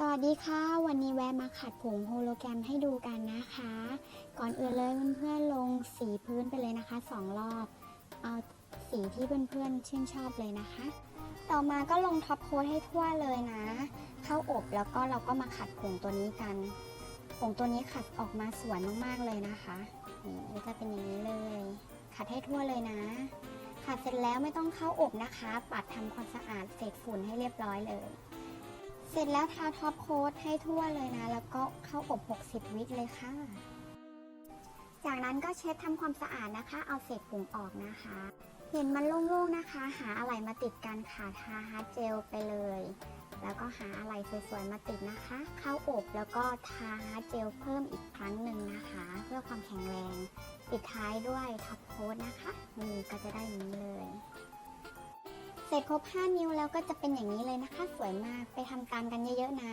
สวัสดีค่ะ วันนี้แวะมาขัดผงโฮโลแกรมให้ดูกันนะคะ ก่อนอื่นเลยเพื่อนๆลงสีพื้นไปเลยนะคะสองรอบ เอาสีที่เพื่อนๆชื่นชอบเลยนะคะ ต่อมาก็ลงท็อปโค้ดให้ทั่วเลยนะ เข้าอบแล้วก็เราก็มาขัดผงตัวนี้กัน ผงตัวนี้ขัดออกมาสวยมากๆเลยนะคะนี่จะเป็นอย่างนี้เลย ขัดให้ทั่วเลยนะ ขัดเสร็จแล้วไม่ต้องเข้าอบนะคะ ปัดทำความสะอาดเศษฝุ่นให้เรียบร้อยเลย เสร็จแล้วทาท็อปโค้ดให้ทั่วเลยนะ แล้วก็เข้าอบ 60 วิเลยค่ะ จากนั้นก็เช็ดทำความสะอาดนะคะ เอาเศษฝุ่นออกนะคะ เห็นมันโล่งๆนะคะ หาอะไรมาติดกันค่ะ ทาฮาร์ดเจลไปเลย แล้วก็หาอะไรสวยๆมาติดนะคะ เข้าอบแล้วก็ทาฮาร์ดเจลเพิ่มอีกครั้งหนึ่งนะคะ เพื่อความแข็งแรง ปิดท้ายด้วยท็อปโค้ดนะคะนี่ก็จะได้อย่างนี้เลย เสร็จครบ 5 นิ้วแล้วก็จะเป็นอย่างนี้เลยนะคะ สวยมากไปทำตามกันเยอะๆนะ